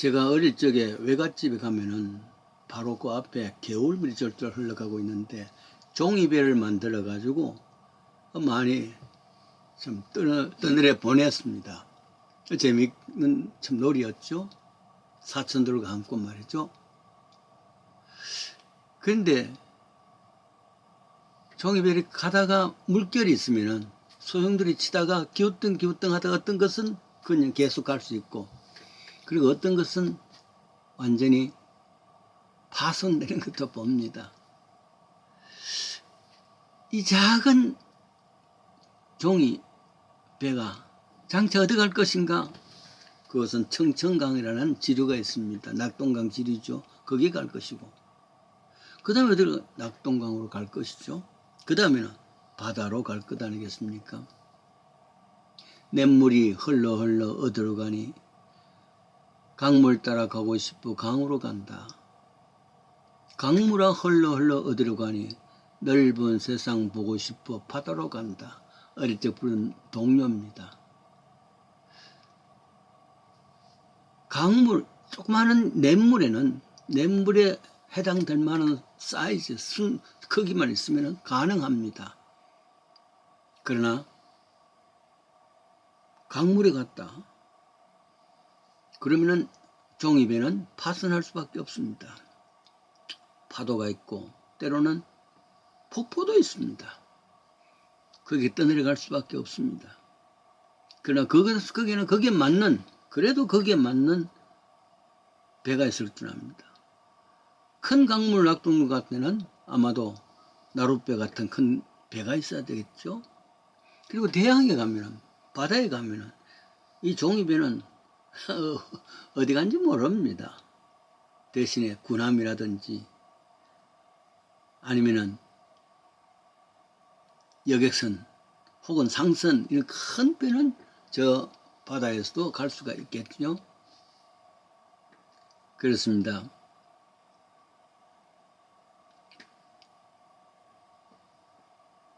제가 어릴 적에 외갓집에 가면은 바로 그 앞에 개울물이 절절 흘러가고 있는데 종이배를 만들어 가지고 많이 좀 떠- 떠늘에 보냈습니다. 재미있는 참 놀이였죠. 사촌들과 함께 말이죠. 그런데 종이배를 가다가 물결이 있으면은 소형들이 치다가 기우뚱 기우뚱 하다가 어떤 것은 그냥 계속 갈 수 있고 그리고 어떤 것은 완전히 파손되는 것도 봅니다. 이 작은 종이 배가 장차 어디 갈 것인가? 그것은 청천강이라는 지류가 있습니다. 낙동강 지류죠. 거기 갈 것이고. 그 다음에 어디로 낙동강으로 갈 것이죠. 그 다음에는 바다로 갈 것 아니겠습니까? 냇물이 흘러 흘러 어디로 가니? 강물 따라 가고 싶어 강으로 간다. 강물아 흘러 흘러 어디로 가니? 넓은 세상 보고 싶어 바다로 간다. 어릴 때 부른 동료입니다. 강물, 조그마한 냇물에는 냇물에 해당될 만한 사이즈, 순, 크기만 있으면 가능합니다. 그러나 강물에 갔다. 그러면은 종이배는 파손할 수밖에 없습니다. 파도가 있고 때로는 폭포도 있습니다. 거기에 떠내려갈 수밖에 없습니다. 그러나 거기서 거기는 거기에 맞는 그래도 거기에 맞는 배가 있을 줄 압니다. 큰 강물 같은 데는 아마도 나룻배 같은 큰 배가 있어야 되겠죠. 그리고 대양에 가면은 바다에 가면은 이 종이배는 어디 간지 모릅니다. 대신에 군함이라든지 아니면은 여객선 혹은 상선 이런 큰 배는 저 바다에서도 갈 수가 있겠죠. 그렇습니다.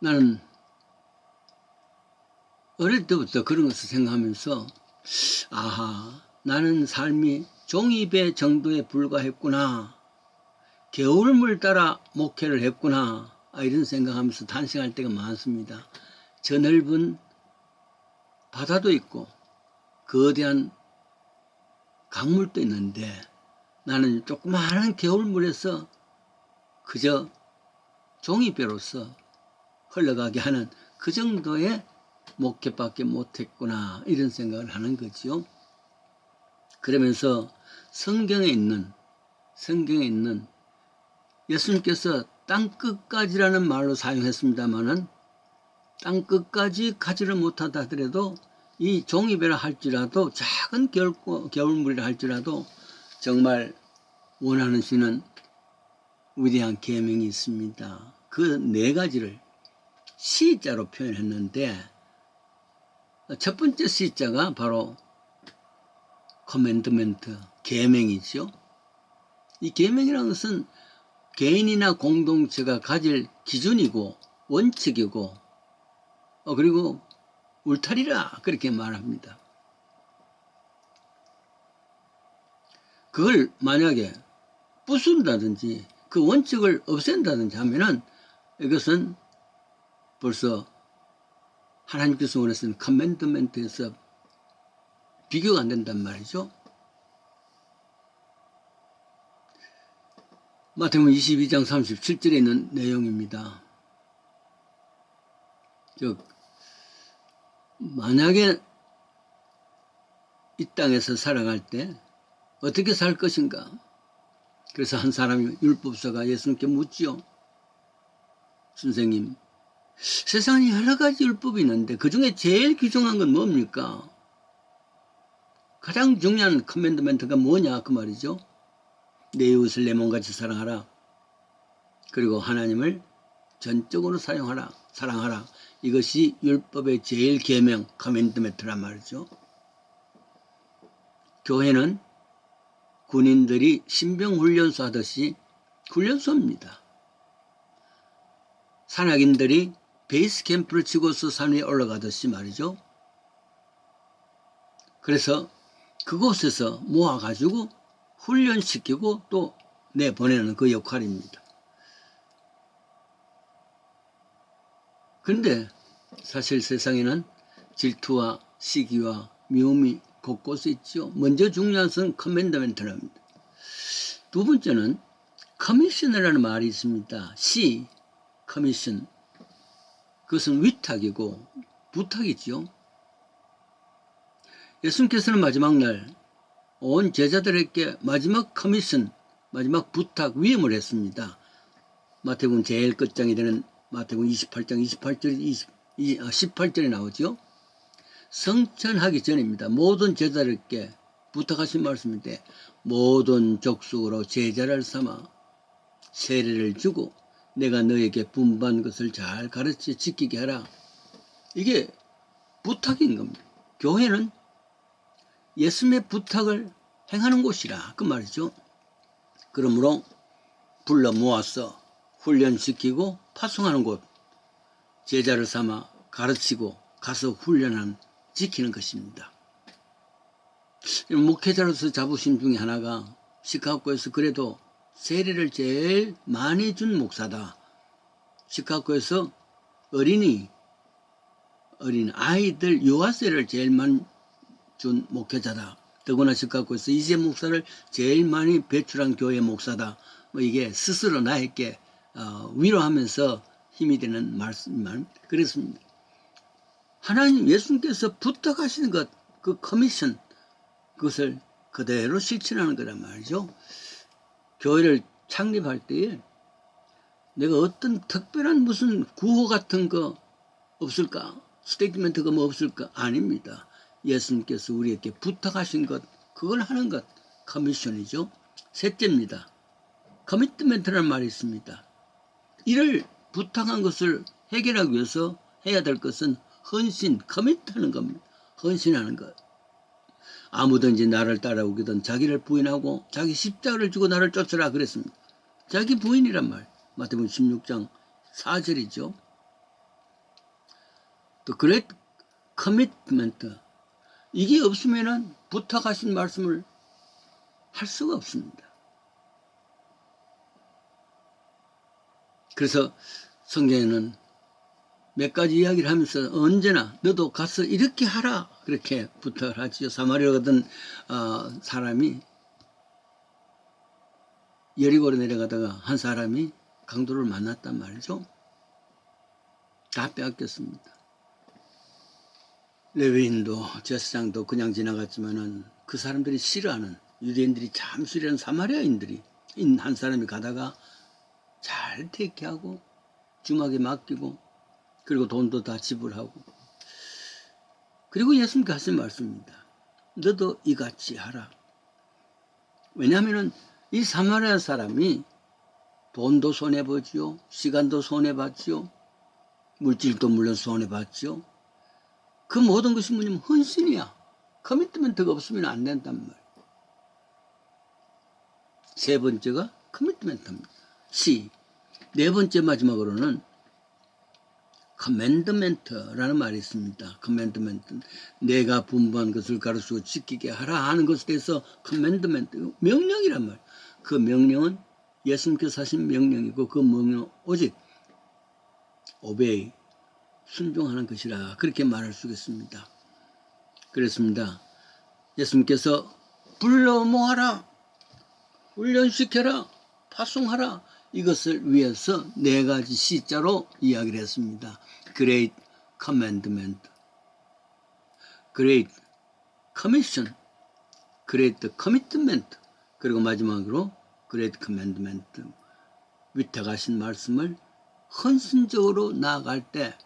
나는 어릴 때부터 그런 것을 생각하면서 아하 나는 삶이 종이배 정도에 불과했구나 겨울물 따라 목회를 했구나 아, 이런 생각하면서 탄생할 때가 많습니다. 저 넓은 바다도 있고 거대한 강물도 있는데 나는 조그마한 겨울물에서 그저 종이배로서 흘러가게 하는 그 정도의 목회밖에 못했구나 이런 생각을 하는 거지요. 그러면서 성경에 있는 성경에 있는 예수님께서 땅 끝까지라는 말로 사용했습니다마는 땅 끝까지 가지를 못하다 하더라도 이 종이배라 할지라도 작은 겨울, 겨울물이라 할지라도 정말 원하는 시는 위대한 계명이 있습니다. 그 네 가지를 시자로 표현했는데 첫 번째 시자가 바로 커맨드멘트 계명이죠. 이 계명이라는 것은 개인이나 공동체가 가질 기준이고 원칙이고 어, 그리고 울타리라 그렇게 말합니다. 그걸 만약에 부순다든지 그 원칙을 없앤다든지 하면은 이것은 벌써 하나님께서 원하시는 커맨드멘트에서 비교가 안 된단 말이죠. 마태복음 22장 37절에 있는 내용입니다. 즉 만약에 이 땅에서 살아갈 때 어떻게 살 것인가? 그래서 한 사람이 율법사가 예수님께 묻지요. 선생님, 세상에 여러 가지 율법이 있는데 그 중에 제일 규정한 건 뭡니까? 가장 중요한 커맨드멘트가 뭐냐 그 말이죠. 내 이웃을 내 몸같이 사랑하라. 그리고 하나님을 전적으로 사용하라, 사랑하라. 이것이 율법의 제일 계명 커맨드멘트란 말이죠. 교회는 군인들이 신병 훈련소 하듯이 훈련소입니다. 산악인들이 베이스 캠프를 치고서 산 위에 올라가듯이 말이죠. 그래서 그곳에서 모아가지고 훈련시키고 또 내보내는 그 역할입니다. 그런데 사실 세상에는 질투와 시기와 미움이 곳곳에 있죠. 먼저 중요한 것은 커맨더멘트랍니다. 두 번째는 커미션이라는 말이 있습니다. C, 커미션. 그것은 위탁이고 부탁이죠. 예수님께서는 마지막 날 온 제자들에게 마지막 커미션, 마지막 부탁 위임을 했습니다. 마태복음 제일 끝장이 되는 마태복음 28장 28절 20, 18절에 나오죠. 성천하기 전입니다. 모든 제자들께 부탁하신 말씀인데 모든 족속으로 제자를 삼아 세례를 주고 내가 너에게 분반 것을 잘 가르쳐 지키게 하라. 이게 부탁인 겁니다. 교회는 예수님의 부탁을 행하는 곳이라 그 말이죠. 그러므로 불러 모아서 훈련시키고 파송하는 곳 제자를 삼아 가르치고 가서 훈련한 지키는 것입니다. 목회자로서 자부심 중에 하나가 시카고에서 그래도 세례를 제일 많이 준 목사다. 시카고에서 어린이 어린 아이들 유아세를 제일 많이 준 목회자다. 더구나 시카고에서 이재 목사를 제일 많이 배출한 교회 목사다. 뭐 이게 스스로 나에게 어, 위로하면서 힘이 되는 말씀만 그랬습니다. 하나님 예수님께서 부탁하시는 것, 그 커미션, 그것을 그대로 실천하는 거란 말이죠. 교회를 창립할 때에 내가 어떤 특별한 무슨 구호 같은 거 없을까? 스테이트멘트가 뭐 없을까? 아닙니다. 예수님께서 우리에게 부탁하신 것, 그걸 하는 것, 커미션이죠. 셋째입니다. 커미트멘트라는 말이 있습니다. 이를 부탁한 것을 해결하기 위해서 해야 될 것은 헌신, 커밋하는 겁니다. 헌신하는 것. 아무든지 나를 따라오기든 자기를 부인하고 자기 십자가를 주고 나를 쫓으라 그랬습니다. 자기 부인이란 말. 마태복음 16장 4절이죠. 또 그레이트 커미트먼트. 이게 없으면은 부탁하신 말씀을 할 수가 없습니다. 그래서 성경에는 몇 가지 이야기를 하면서 언제나 너도 가서 이렇게 하라 그렇게 부탁을 하지요. 사마리아 같은 어, 사람이 여리고로 내려가다가 한 사람이 강도를 만났단 말이죠. 다 빼앗겼습니다. 레위인도 제사장도 그냥 지나갔지만은 그 사람들이 싫어하는 유대인들이 참 싫어하는 사마리아인들이 한 사람이 가다가 잘 대기하고 주막에 맡기고 그리고 돈도 다 지불하고 그리고 예수님께 하신 말씀입니다. 너도 이같이 하라. 왜냐하면 이 사마리아 사람이 돈도 손해보지요. 시간도 손해봤지요. 물질도 물론 손해봤지요. 그 모든 것이 뭐냐면 헌신이야. 커미트먼트가 없으면 안 된단 말이에요. 세 번째가 커미트먼트입니다. C. 네 번째 마지막으로는 커맨드멘트라는 말이 있습니다. 커맨드멘트. 내가 분부한 것을 가르치고 지키게 하라 하는 것에 대해서 커맨드멘트. 명령이란 말. 그 명령은 예수님께서 하신 명령이고 그 명령 오직 오베이 순종하는 것이라 그렇게 말할 수 있겠습니다. 그렇습니다. 예수님께서 불러 모아라 훈련시켜라 파송하라 이것을 위해서 네 가지 시자로 이야기를 했습니다. Great Commandment, Great Commission, Great Commitment, 그리고 마지막으로 Great Commandment. 위탁하신 말씀을 헌신적으로 나아갈 때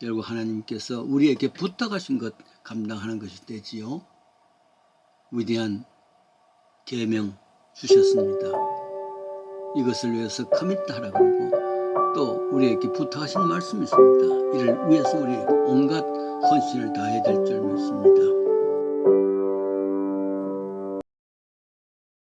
결국 하나님께서 우리에게 부탁하신 것 감당하는 것이 되지요. 위대한 계명 주셨습니다. 이것을 위해서 커밋 하라 그러고 또 우리에게 부탁하신 말씀이 있습니다. 이를 위해서 우리 온갖 헌신을 다해야 될 줄 믿습니다.